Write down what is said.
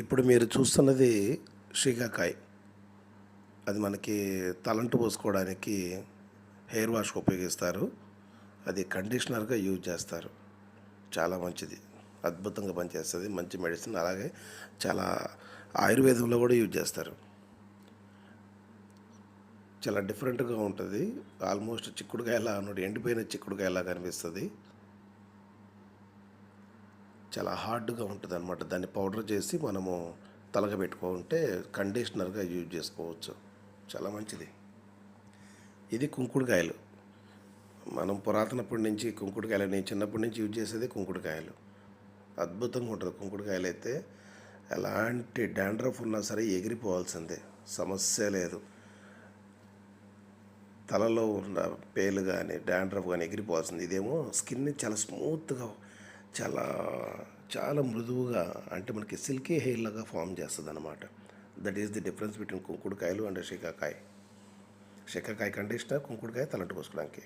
ఇప్పుడు మీరు చూస్తున్నది షీకాకాయ్ అది మనకి తలంటు పోసుకోవడానికి హెయిర్ వాష్కి ఉపయోగిస్తారు. అది కండిషనర్గా యూజ్ చేస్తారు. చాలా మంచిది. అద్భుతంగా పనిచేస్తుంది. మంచి మెడిసిన్. అలాగే చాలా ఆయుర్వేదంలో కూడా యూజ్ చేస్తారు. చాలా డిఫరెంట్గా ఉంటుంది. ఆల్మోస్ట్ చిక్కుడుకాయలా ఉన్నాడు ఎండిపోయిన చిక్కుడుకాయలా కనిపిస్తుంది చాలా హార్డ్గా ఉంటుంది అనమాట దాన్ని పౌడర్ చేసి మనము తలగ పెట్టుకుంటే కండిషనర్గా యూజ్ చేసుకోవచ్చు. చాలా మంచిది. ఇది కుంకుడుకాయలు. మనం పురాతనప్పటి నుంచి కుంకుడుకాయలు నేను చిన్నప్పటి నుంచి యూజ్ చేసేది కుంకుడుకాయలు. అద్భుతంగా ఉంటుంది కుంకుడుకాయలు అయితే ఎలాంటి డాండ్రఫ్ ఉన్నా సరే ఎగిరిపోవాల్సిందే. సమస్య లేదు. తలలో ఉన్న పేలు కానీ డాండ్రఫ్ కానీ ఎగిరిపోవాల్సింది. ఇదేమో స్కిన్ చాలా స్మూత్గా చాలా చాలా మృదువుగా అంటే మనకి సిల్కీ హెయిర్ లాగా ఫామ్ చేస్తుంది అనమాట that is the difference between కుంకుడుకాయలు and shikakai shikakai conditioner కుంకుడుకాయ తలంటు పోసుకోవడానికి.